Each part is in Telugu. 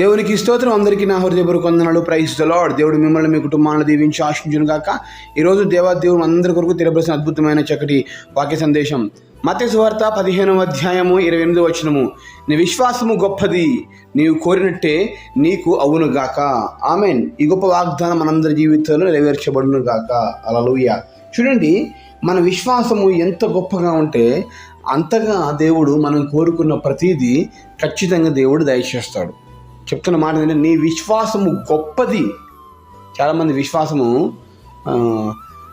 దేవునికి స్తోత్రం. అందరికీ నా హృదయపూర్వక వందనాలు. ప్రైజ్ ద దేవుడు మిమ్మల్ని మీ కుటుంబాలను దీవించి ఆశించును గాక. ఈరోజు దేవాదేవుడు అందరి కొరకు తెలియబడిన అద్భుతమైన చక్కటి వాక్య సందేశం. మత సువార్త పదిహేనవ అధ్యాయము ఇరవై ఎనిమిది వచనము. నీ విశ్వాసము గొప్పది. నీవు కోరినట్టే నీకు అవును గాక. ఆమెన్. ఈ గొప్ప వాగ్దానం మనందరి జీవితంలో నెరవేర్చబడును గాక. అలలుయ చూడండి మన విశ్వాసము ఎంత గొప్పగా ఉంటే అంతగా దేవుడు మనం కోరుకున్న ప్రతిదీ ఖచ్చితంగా దేవుడు దయచేస్తాడు. చెప్తున్న మాట ఏంటంటే నీ విశ్వాసము గొప్పది. చాలామంది విశ్వాసము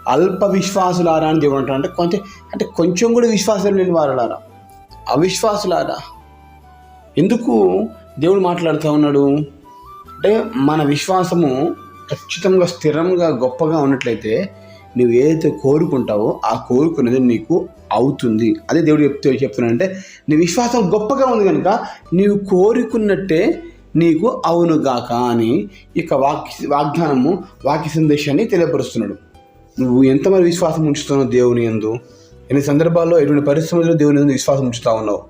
అల్ప విశ్వాసులారా అని దేవుడు అంటారు అంటే కొంచెం అంటే కొంచెం కూడా విశ్వాసం లేని వారులారా? అవిశ్వాసులారా? ఎందుకు దేవుడు మాట్లాడుతూ ఉన్నాడు? అంటే మన విశ్వాసము ఖచ్చితంగా స్థిరంగా గొప్పగా ఉన్నట్లయితే నువ్వు ఏదైతే కోరుకుంటావో ఆ కోరుకునేది నీకు అవుతుంది. అదే దేవుడు చెప్తే చెప్తున్నాడంటే నీ విశ్వాసం గొప్పగా ఉంది కనుక నీవు కోరుకున్నట్టే నీకు అవునుగాక అని ఇక వాక్య వాగ్దానము వాక్య సందేశాన్ని తెలియపరుస్తున్నాడు. నువ్వు ఎంతమంది విశ్వాసం ఉంచుతున్నావు దేవుని ఎందు? ఎన్ని సందర్భాల్లో ఎటువంటి పరిస్థితుల్లో దేవుని ఎందు విశ్వాసం ఉంచుతా ఉన్నావు?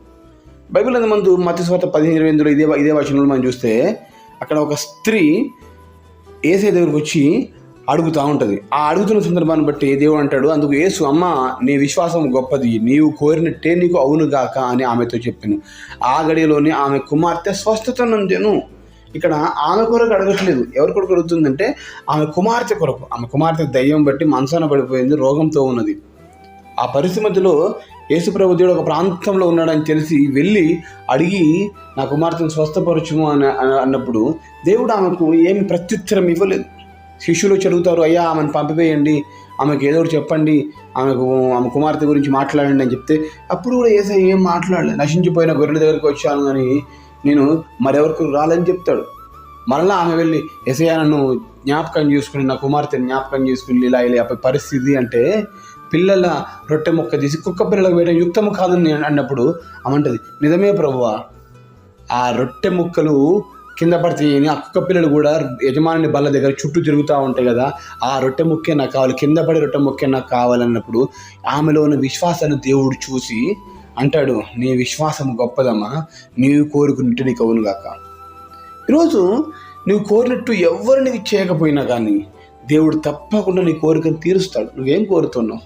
బైబిల్ మందు మత స్వార్థ పదిహేను ఇరవై ఎనిమిదిలో ఇదే ఇదే వచనంలో మనం చూస్తే అక్కడ ఒక స్త్రీ ఏసే దగ్గరకు వచ్చి అడుగుతూ ఉంటుంది. ఆ అడుగుతున్న సందర్భాన్ని బట్టి దేవుడు అంటాడు అందుకు యేసు అమ్మ నీ విశ్వాసం గొప్పది నీవు కోరినట్టే నీకు అవునుగాక అని ఆమెతో చెప్పాను. ఆ గడిలోనే ఆమె కుమార్తె స్వస్థత నందెను. ఇక్కడ ఆమె కొరకు అడగట్లేదు. ఎవరి కొరకు అడుగుతుందంటే ఆమె కుమార్తె కొరకు. ఆమె కుమార్తె దయ్యం బట్టి మనసాన పడిపోయింది రోగంతో ఉన్నది. ఆ పరిస్థితిలో యేసుప్రభు దేవుడు ఒక ప్రాంతంలో ఉన్నాడని తెలిసి వెళ్ళి అడిగి నా కుమార్తెను స్వస్థపరచుము అని అని- అన్నప్పుడు దేవుడు ఆమెకు ఏమి ప్రత్యుత్తరం ఇవ్వలేదు. శిష్యులు చదువుతారు అయ్యా ఆమెను పంపివేయండి ఆమెకు ఏదో ఒకటి చెప్పండి ఆమెకు ఆమె కుమార్తె గురించి మాట్లాడండి అని చెప్తే అప్పుడు కూడా ఏసై ఏం మాట్లాడలేదు నశించిపోయిన గొర్రెల దగ్గరికి వచ్చాను అని నేను మరెవరికి రాలని చెప్తాడు. మరలా ఆమె వెళ్ళి ఎసయ్య నన్ను జ్ఞాపకం చేసుకుని నా కుమార్తెను జ్ఞాపకం చేసుకుని ఇలా ఇలా అప్పటి పరిస్థితి అంటే పిల్లల రొట్టె మొక్క తీసి కుక్క పిల్లలకు వేయడం యుక్తము కాదని నేను అన్నప్పుడు అమంటది నిజమే ప్రభువా ఆ రొట్టె ముక్కలు కింద పడితే ఆ కుక్క పిల్లలు కూడా యజమాని బల్ల దగ్గర చుట్టూ తిరుగుతూ ఉంటాయి కదా ఆ రొట్టె ముక్కే నాకు కావాలి కింద పడి రొట్టె ముక్కే నాకు కావాలన్నప్పుడు ఆమెలో ఉన్న విశ్వాసాన్ని దేవుడు చూసి అంటాడు నీ విశ్వాసం గొప్పదమ్మా నీవు కోరుకున్నట్టు నీకు అవునుగాక ఈరోజు నువ్వు కోరినట్టు ఎవరు నీకు చేయకపోయినా కానీ దేవుడు తప్పకుండా నీ కోరికను తీరుస్తాడు. నువ్వేం కోరుతున్నావు?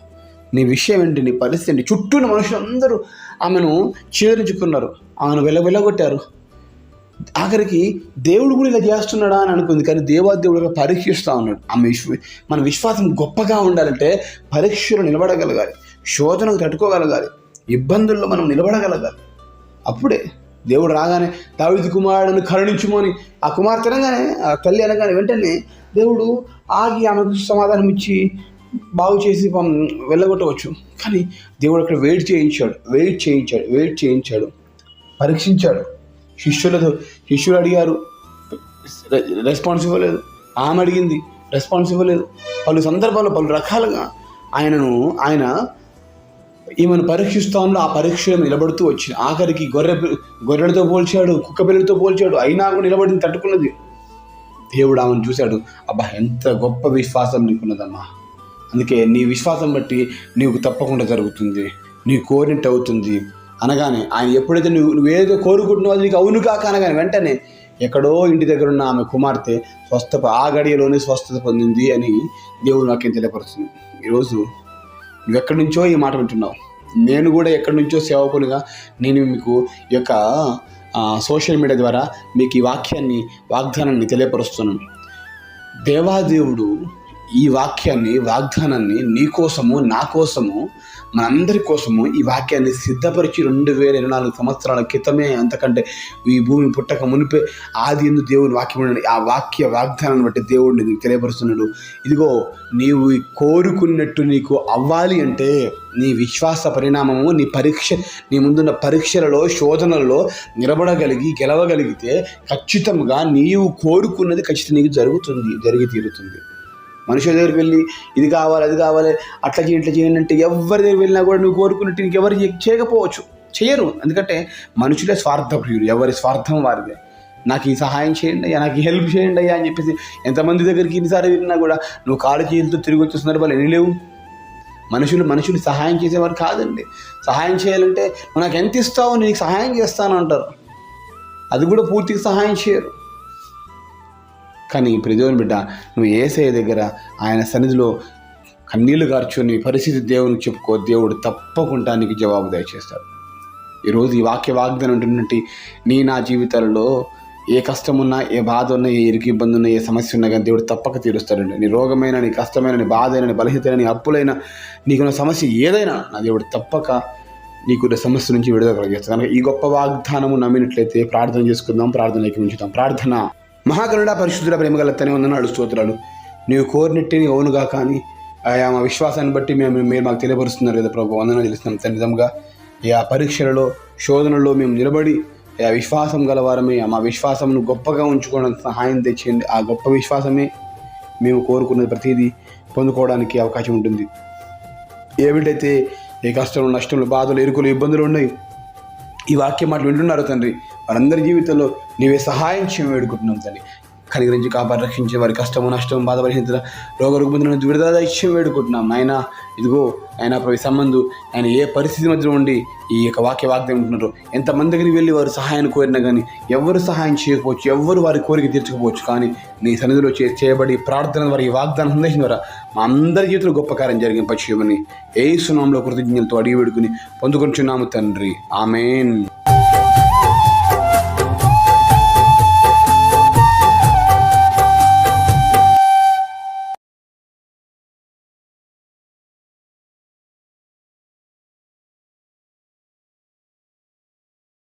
నీ విషయం ఏంటి? నీ పరిస్థితి ఏంటి? చుట్టూ మనుషులందరూ ఆమెను చేరించుకున్నారు. ఆమెను వెలవెలగొట్టారు ఆఖరికి దేవుడు కూడా ఇలా చేస్తున్నాడా అని అనుకుంది. కానీ దేవాదేవుడుగా పరీక్షిస్తూ ఉన్నాడు. ఆమె విశ్వ మన విశ్వాసం గొప్పగా ఉండాలంటే పరీక్షలు నిలబడగలగాలి. శోధనకు తట్టుకోగలగాలి. ఇబ్బందుల్లో మనం నిలబడగలగాలి. అప్పుడే దేవుడు రాగానే దావిది కరుణించుమో అని ఆ కుమార్తె అనగానే ఆ తల్లి అనగానే వెంటనే దేవుడు ఆగి ఆమెకు సమాధానం ఇచ్చి బాగు చేసి వెళ్ళగొట్టవచ్చు. కానీ దేవుడు అక్కడ వెయిట్ చేయించాడు. వెయిట్ చేయించాడు. వెయిట్ చేయించాడు. పరీక్షించాడు. శిష్యులతో శిష్యులు అడిగారు. రెస్పాన్స్ ఇవ్వలేదు. ఆమె అడిగింది రెస్పాన్స్ ఇవ్వలేదు. పలు సందర్భాల్లో పలు రకాలుగా ఆయనను ఆయన ఈమెను పరీక్షిస్తాంలో ఆ పరీక్ష నిలబడుతూ వచ్చింది ఆఖరికి గొర్రె గొర్రెలతో పోల్చాడు కుక్క పిల్లలతో పోల్చాడు అయినా కూడా నిలబడింది తట్టుకున్నది. దేవుడు ఆమెను చూశాడు. అబ్బా ఎంత గొప్ప విశ్వాసం నీకున్నదమ్మా. అందుకే నీ విశ్వాసం బట్టి నీకు తప్పకుండా జరుగుతుంది. నీ కోరినట్టు అవుతుంది. అనగానే ఆయన ఎప్పుడైతే నువ్వు నువ్వేదో కోరుకుంటున్నావో అది నీకు అవును కాక అనగానే వెంటనే ఎక్కడో ఇంటి దగ్గర ఉన్న ఆమె కుమార్తె స్వస్థ ఆ గడియలోనే స్వస్థత పొందింది అని దేవుడు వాక్యం తెలియపరుస్తుంది. ఈరోజు నువ్వు ఎక్కడి నుంచో ఈ మాట వింటున్నావు? నేను కూడా ఎక్కడి నుంచో సేవకునిగా నేను మీకు ఈ యొక్క సోషల్ మీడియా ద్వారా మీకు ఈ వాక్యాన్ని వాగ్దానాన్ని తెలియపరుస్తున్నాను. దేవాదేవుడు ఈ వాక్యాన్ని వాగ్దానాన్ని నీ కోసము నా కోసము మనందరి కోసము ఈ వాక్యాన్ని సిద్ధపరిచి రెండు వేల ఇరవై నాలుగు సంవత్సరాల క్రితమే అంతకంటే ఈ భూమి పుట్టక మునిపే ఆది ఎందు దేవుని వాక్యం ఆ వాక్య వాగ్దానాన్ని బట్టి దేవుడిని నీకు తెలియపరుస్తున్నాడు. ఇదిగో నీవు కోరుకున్నట్టు నీకు అవ్వాలి అంటే నీ విశ్వాస పరిణామము నీ పరీక్ష నీ ముందున్న పరీక్షలలో శోధనలలో నిలబడగలిగి గెలవగలిగితే ఖచ్చితంగా నీవు కోరుకున్నది ఖచ్చితంగా నీకు జరుగుతుంది జరిగి తీరుతుంది. మనుషుల దగ్గరికి వెళ్ళి ఇది కావాలి అది కావాలి అట్లా చేయి ఇట్లా చేయండి అంటే ఎవరి దగ్గర వెళ్ళినా కూడా నువ్వు కోరుకున్నట్టు నీకు ఎవరు చేయకపోవచ్చు. చేయరు. ఎందుకంటే మనుషులే స్వార్థప్రియులు. ఎవరి స్వార్థం వారిదే. నాకు ఈ సహాయం చేయండి అయ్యా నాకు ఈ హెల్ప్ చేయండి అయ్యా అని చెప్పేసి ఎంతమంది దగ్గరికి ఇన్నిసార్లు వెళ్ళినా కూడా నువ్వు కాలు చేతులతో తిరిగి వచ్చే సందర్భాలు ఎన్ని లేవు? మనుషులు మనుషులు సహాయం చేసేవారు కాదండి. సహాయం చేయాలంటే నాకు ఎంత ఇస్తావు నీకు సహాయం చేస్తాను అంటారు. అది కూడా పూర్తిగా సహాయం చేయరు. కానీ ప్రజోని బిడ్డ నువ్వు ఏసయ్య దగ్గర ఆయన సన్నిధిలో కన్నీళ్ళు గార్చుని పరిస్థితి దేవునికి చెప్పుకో దేవుడు తప్పకుండా నీకు జవాబు దయచేస్తాడు. ఈరోజు ఈ వాక్య వాగ్దానం ఉంటున్నట్టు నీ నా జీవితాలలో ఏ కష్టం ఉన్నా ఏ బాధ ఉన్నా ఏ ఇరుకు ఇబ్బంది ఉన్నా ఏ సమస్య ఉన్నా కానీ దేవుడు తప్పక తీరుస్తాడండి నీ రోగమైన నీ కష్టమైన నీ బాధ అయిన నీ బలహీనమైన నీ అప్పులైన నీకున్న సమస్య ఏదైనా నా దేవుడు తప్పక నీకున్న సమస్య నుంచి విడుదల కలిగేస్తాను కనుక ఈ గొప్ప వాగ్దానము నమ్మినట్లయితే ప్రార్థన చేసుకుందాం ప్రార్థనకి ఉంచుతాం ప్రార్థన. మహాకరుడ పరిశుద్ధుల ప్రేమగల తనే వందనాలు స్తోత్రాలు. నీవు కోరినట్టిని అవునుగా కానీ ఆయా మా విశ్వాసాన్ని బట్టి మేము మీరు మాకు తెలియపరుస్తున్నారు కదా ప్రభు. వందన తెలుస్తున్నాం తన నిజంగా ఈ ఆ పరీక్షలలో శోధనలో మేము నిలబడి ఆ విశ్వాసం గలవారమే మా విశ్వాసంను గొప్పగా ఉంచుకోవడానికి సహాయం తెచ్చేయండి. ఆ గొప్ప విశ్వాసమే మేము కోరుకున్నది ప్రతిదీ పొందుకోవడానికి అవకాశం ఉంటుంది. ఏమిటైతే ఏ కష్టంలో నష్టంలో బాధలు ఎరుకులు ఇబ్బందులు ఉన్నాయి ఈ వాక్యం మాట వింటున్నారు తండ్రి? వారందరి జీవితంలో నీవే సహాయం చేయమని వేడుకుంటున్నాం తండ్రి కనిగరించి కాపాడు రక్షించే వారి కష్టము నష్టం బాధపరిహించిన రోగ రుగ్మతుల విడుదల ఇచ్చం వేడుకుంటున్నాం. నాయన ఇదిగో ఆయన ప్రతి సంబంధు ఆయన ఏ పరిస్థితి మధ్యలో ఉండి ఈ యొక్క వాక్య వాగ్దం ఉంటున్నారు ఎంతమందికి వెళ్ళి వారు సహాయాన్ని కోరినా కానీ ఎవరు సహాయం చేయకపోవచ్చు ఎవరు వారి కోరిక తీర్చకపోవచ్చు కానీ నీ సన్నిధిలో చే చేయబడి ప్రార్థన ద్వారా ఈ వాగ్దానం సందేశం ద్వారా మా అందరి జీవితంలో గొప్ప కార్యం జరిగిన పక్షిమని ఏ సునాంలో కృతజ్ఞతతో అడిగి వేడుకుని పొందుకుంటున్నాము తండ్రి. ఆమెన్.